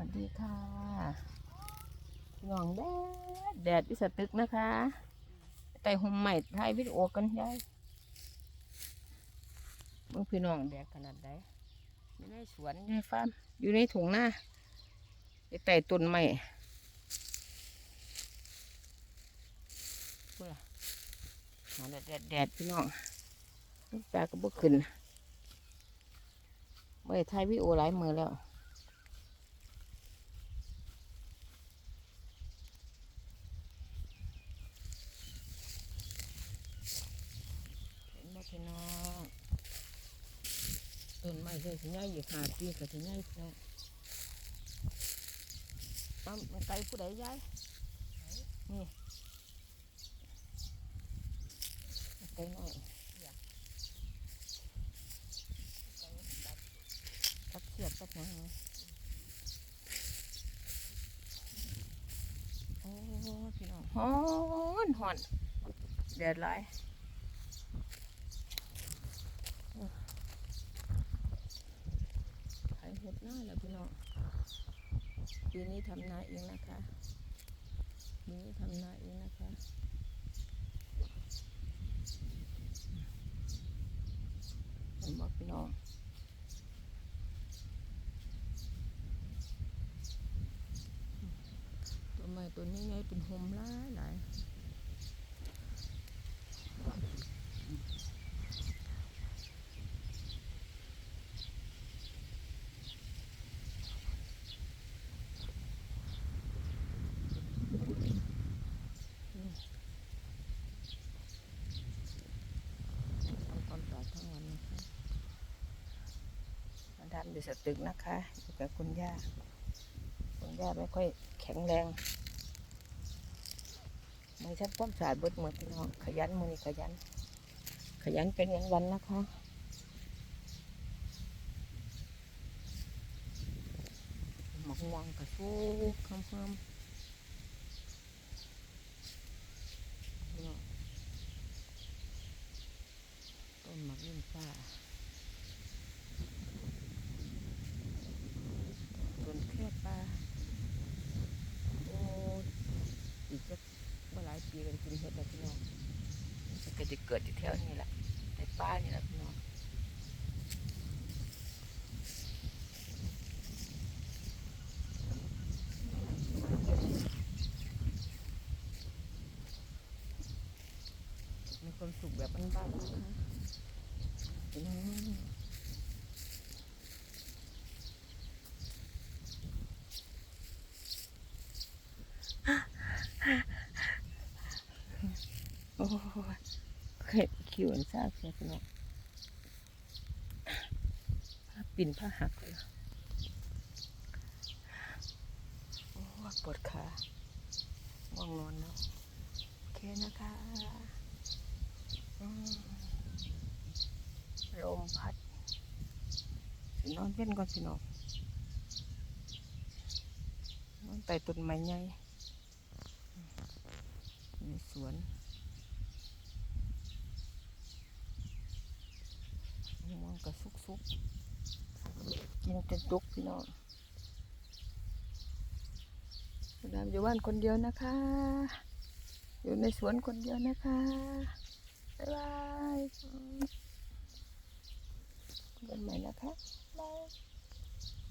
วัสดีค่ะพี่องแดด แดดวิสตึกนะคะไต่ห่มใหม่ถ่ายวิดีโอกันได้เมื่อพี่น้องแดดขนาดใดอยู่ในสวนอยู่ในฟาร์มอยู่ในถุงหน้าไปไต่ต้นใหม่เมื่อหาแดดแดดแดดพี่น้องน้ำตาก็บ่ขึ้นเมื่อถ่ายวิดีโอหลายมือแล้ว เห็นบ่พี่น้อง ต้นไม้ใช่สิง่ายอยู่หาปีก็สิง่ายเน้องปั๊มมันไกลผู้ใดย้ายนี่ไกลหน่อยตัดเสียบตัดหยังโอ้พี่น้องฮ้อนฮ้อนแดดหลายายเห็ดหน้าแล้วพี่น้องปีนี้ทำนาเองนะคะปีนี้ทำนาเองนะคะเห็นบอกพี่น้องต้นไม้ต้นนี้ไงเป็นโฮมหลายหลายเอาความปลอดทั้งวันนะคะมาดาม อยู่สตึกนะคะอยู่กับคุณย่า คุณย่าไม่ค่อยแข็งแรงไม่ชัดความสาดเบดหมดพี่น้อง ขยันมือขยัน ขยันเป็นอย่างวันนะคะหมอกม่วงกระฟูคำเพิ่มต้นหมากยิ่งฟ้าต้นแค่ปลาโอ้ยอีกจะ เมื่อหลายปีกันกิน เห็ดแล้วพี่น้องมันก็จะเกิดอยู่แถวนี้แหละในป่านี่แหละพี่น้องมีความสุขแบบบ้านๆนะคะพี่น้อง โอ้ยเห็ดคิวอันซากเสียพี่น้องผ้าปิ่นผ้าหักเลยโอ้ปวดขาง่วงนอนแล้วโอเคนะคะลมพัดสินอนเว้นก่อนสินองนอนใต้ต้นไม้ใหญ่ในสวน มุกกินจนจุกพี่น้องดามอยู่บ้านคนเดียวนะคะ อยู่ในสวนคนเดียวนะคะ บ๊ายบายเจอกันใหม่นะคะ บาย